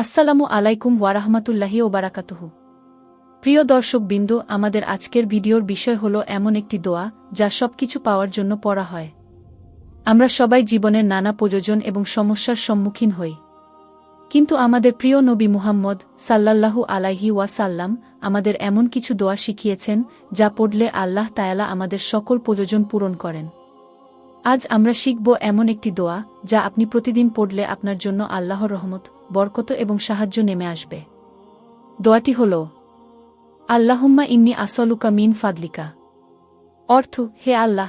আসসালামু আলাইকুম ওয়ারাহমাতুল্লাহি ওবারাকাতুহু। প্রিয় দর্শক বিন্দু, আমাদের আজকের ভিডিওর বিষয় হল এমন একটি দোয়া যা সবকিছু পাওয়ার জন্য পড়া হয়। আমরা সবাই জীবনের নানা প্রয়োজন এবং সমস্যার সম্মুখীন হই। কিন্তু আমাদের প্রিয় নবী মুহাম্মদ সাল্লাল্লাহু আলাইহি ওয়াসাল্লাম আমাদের এমন কিছু দোয়া শিখিয়েছেন যা পড়লে আল্লাহ তায়ালা আমাদের সকল প্রয়োজন পূরণ করেন। আজ আমরা শিখব এমন একটি দোয়া, যা আপনি প্রতিদিন পড়লে আপনার জন্য আল্লাহর রহমত, বরকত এবং সাহায্য নেমে আসবে। দোয়াটি হল, আল্লাহুম্মা ইন্নি আসলুকা মিন ফাদলিকা। অর্থ, হে আল্লাহ,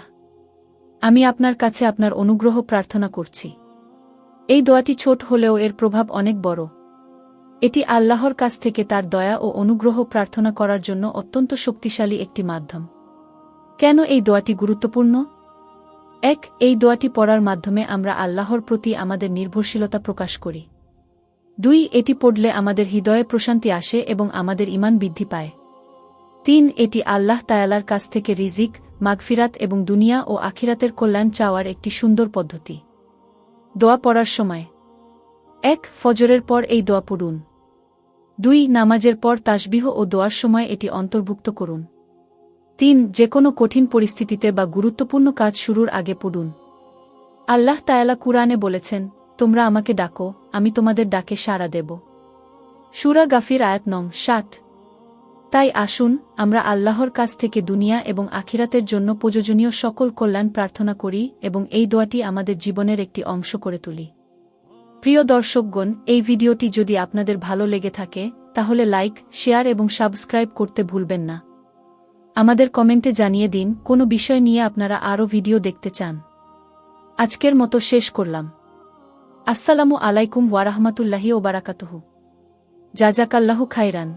আমি আপনার কাছে আপনার অনুগ্রহ প্রার্থনা করছি। এই দোয়াটি ছোট হলেও এর প্রভাব অনেক বড়। এটি আল্লাহর কাছ থেকে তার দয়া ও অনুগ্রহ প্রার্থনা করার জন্য অত্যন্ত শক্তিশালী একটি মাধ্যম। কেন এই দোয়াটি গুরুত্বপূর্ণ? এক, এই দোয়াটি পড়ার মাধ্যমে আমরা আল্লাহর প্রতি আমাদের নির্ভরশীলতা প্রকাশ করি। দুই, এটি পড়লে আমাদের হৃদয়ে প্রশান্তি আসে এবং আমাদের ইমান বৃদ্ধি পায়। তিন, এটি আল্লাহ তায়ালার কাছ থেকে রিজিক, মাগফিরাত এবং দুনিয়া ও আখিরাতের কল্যাণ চাওয়ার একটি সুন্দর পদ্ধতি। দোয়া পড়ার সময়। এক, ফজরের পর এই দোয়া পড়ুন। দুই, নামাজের পর তাসবিহ ও দোয়ার সময় এটি অন্তর্ভুক্ত করুন। তিন যে কোনো কঠিন পরিস্থিতিতে বা গুরুত্বপূর্ণ কাজ শুরুর আগে পড়ুন। আল্লাহ তায়ালা কুরআনে বলেছেন, তোমরা আমাকে ডাকো, আমি তোমাদের ডাকে সাড়া দেব। সুরা গাফির আয়াত নং ষাট। তাই আসুন, আমরা আল্লাহর কাছ থেকে দুনিয়া এবং আখিরাতের জন্য প্রয়োজনীয় সকল কল্যাণ প্রার্থনা করি এবং এই দোয়াটি আমাদের জীবনের একটি অংশ করে তুলি। প্রিয় দর্শকগণ, এই ভিডিওটি যদি আপনাদের ভালো লেগে থাকে, তাহলে লাইক, শেয়ার এবং সাবস্ক্রাইব করতে ভুলবেন না। আমাদের কমেন্টে জানিয়ে দিন, কোনো বিষয় নিয়ে আপনারা আরও ভিডিও দেখতে চান। আজকের মতো শেষ করলাম। আসসালামু আলাইকুম ওয়ারাহমাতুল্লাহি ওবারাকাতুহু জাজাকাল্লাহু খাইরান